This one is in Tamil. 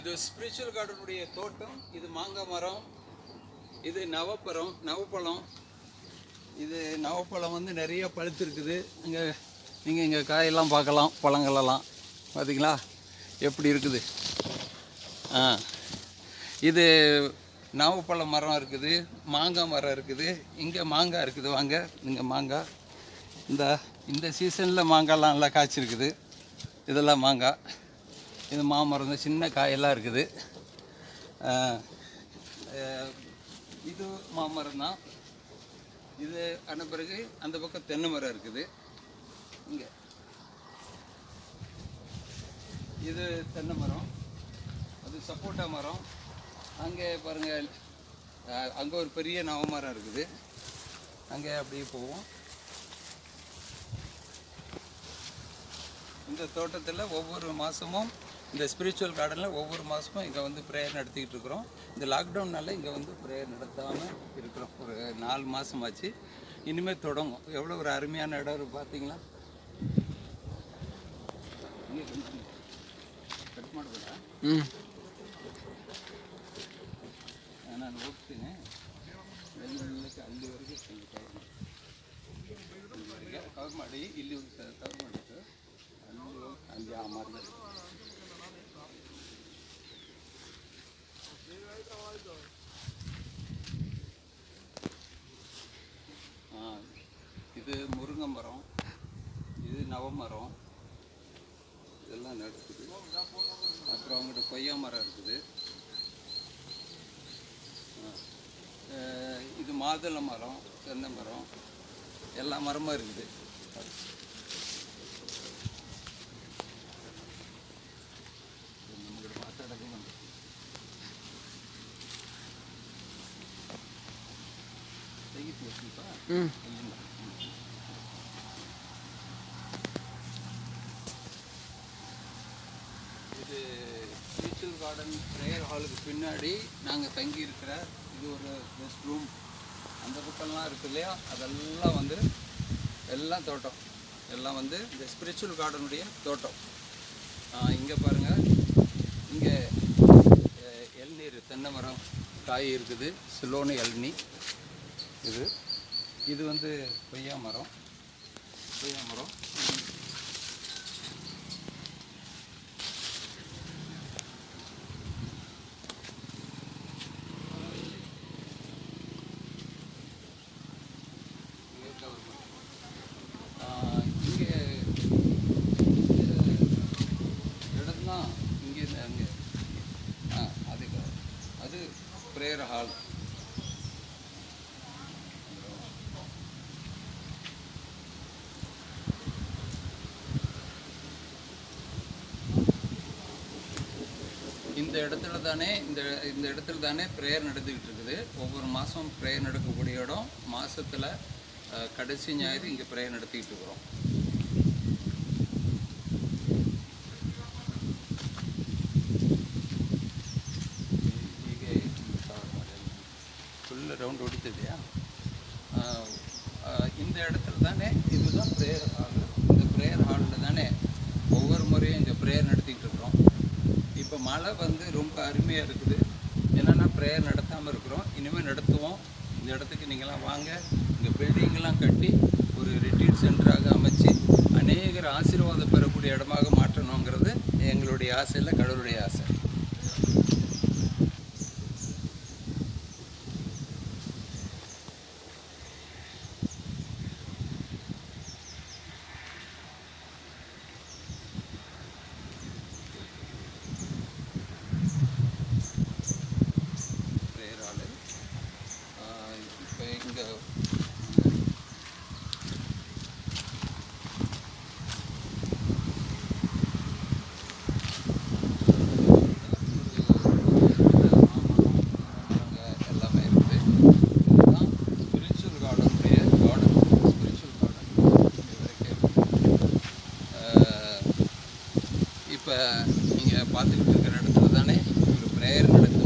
இது ஸ்பிரிச்சுவல் கார்டனுடைய தோட்டம் இது மாங்காய் மரம் இது நவப்பழம் நவப்பழம். இது நவப்பழம் வந்து நிறைய பழுத்திருக்குது. இங்கே நீங்கள் இங்கே காயெல்லாம் பார்க்கலாம் பழங்களெல்லாம். பார்த்தீங்களா எப்படி இருக்குது? ஆ. இது நாவப்பழ மரம் இருக்குது மாங்காய் மரம் இருக்குது. இங்கே மாங்காய் இருக்குது வாங்க. இங்கே மாங்காய். இந்த இந்த சீசனில் மாங்காய்லாம் நல்லா காய்ச்சிருக்குது. இதெல்லாம் மாங்காய். இது மாமரம் சின்ன காயெல்லாம் இருக்குது. இது மாமரம் தான் இது ஆன பிறகு அந்த பக்கம் தென்னை மரம் இருக்குது. இங்கே. இது தென்னை மரம். அது சப்போட்டா மரம். அங்கே பாருங்கள் அங்கே ஒரு பெரிய நவமரம் இருக்குது. அங்கே அப்படியே போவோம். இந்த தோட்டத்தில் ஒவ்வொரு மாதமும் இந்த ஸ்பிரிச்சுவல் கார்டனில் ஒவ்வொரு மாதமும் இங்கே வந்து ப்ரேயர் நடத்திக்கிட்டு இருக்கிறோம் இந்த லாக்டவுன்னால இங்கே வந்து ப்ரேயர் நடத்தாமல் இருக்கிறோம் ஒரு நாலு மாதம் ஆச்சு இனிமேல் தொடங்கும் எவ்வளோ ஒரு அருமையான இடம் இருக்கு பார்த்தீங்களா இங்கே கொஞ்சம் கட் ಮಾಡಬೇಡ ಹ್ಞೂ ನಾನು ಹೋಗ್ತೀನಿ ಮೆಲ್ಲಕ್ಕೆ ಅಲ್ಲಿವರೆಗೆ ಕವರ್ ಮಾಡಿ ಇಲ್ಲಿ ಕವರ್ ಮಾಡಿತ್ತು ಅಲ್ಲಿ ಹೋಗಿ ಅಲ್ಲಿ ಆ ಮಾರ್ಗ இது முருங்கை மரம் இது நவமரம் இதெல்லாம் நடக்குது. அப்புறம் அவங்ககிட்ட கொய்யா மரம் இருக்குது. இது மாதுளை மரம் தென்னை மரம் எல்லா மரமும் இருக்குது. ம் இது பீச்சல் கார்டன் ப்ரேயர் ஹாலுக்கு பின்னாடி நாங்கள் தங்கி இருக்கிற இது ஒரு ரெஸ்ட் ரூம் அந்த பக்கம்லாம் இருக்கு இல்லையா? அதெல்லாம் வந்து எல்லாம் தோட்டம். எல்லாம் வந்து இந்த ஸ்பிரிச்சுவல் கார்டனுடைய தோட்டம். இங்கே பாருங்கள் இங்கே இளநீர் தென்னை மரம் காய் இருக்குது. சிலோனு இளநீ இது. இது வந்து கொய்யா மரம். கொய்யா மரம். இங்கே இடம் இங்கே அங்கே. ஆ அது அது ப்ரேயர் ஹால் இந்த இடத்துல தானே இந்த இந்த இடத்துல தானே ப்ரேயர் நடந்துக்கிட்டு இருக்குது ஒவ்வொரு மாதம் ப்ரேயர் நடக்கக்கூடிய இடம். மாதத்தில் கடைசி ஞாயிறு இங்கே ப்ரேயர் நடத்திக்கிட்டு இருக்கிறோம். ஃபுல் ரவுண்ட் ஒடித்ததையா இந்த இடத்துல தானே இதுதான் ப்ரேயர் ஹால் இந்த ப்ரேயர் ஹாலில் தானே ஒவ்வொரு முறையும் இங்கே ப்ரேயர் நடத்திக்கிட்டு இருக்கிறோம். இப்போ மழை வந்து ரொம்ப அருமையாக இருக்குது. என்னென்னா ப்ரேயர் நடத்தாமல் இருக்கிறோம். இனிமேல் நடத்துவோம். இந்த இடத்துக்கு நீங்களாம் வாங்க. இங்கே பில்டிங்லாம் கட்டி ஒரு ரிட்ரீட் சென்டராக அமைச்சு அநேகர் ஆசீர்வாதம் பெறக்கூடிய இடமாக மாற்றணுங்கிறது எங்களுடைய ஆசையில் கடவுளுடைய ஆசை ப்ரேயர் ஹாலு இப்போ இங்கே எல்லாமே இருக்குது இதுதான் ஸ்பிரிச்சுவல் கார்டனுடைய கார்டன் ஸ்பிரிச்சுவல் கார்டன் இப்போ நீங்கள் பார்த்துக்கிட்டு இருக்கிற இடத்துல தானே ஒரு ப்ரேயர் நடக்குது.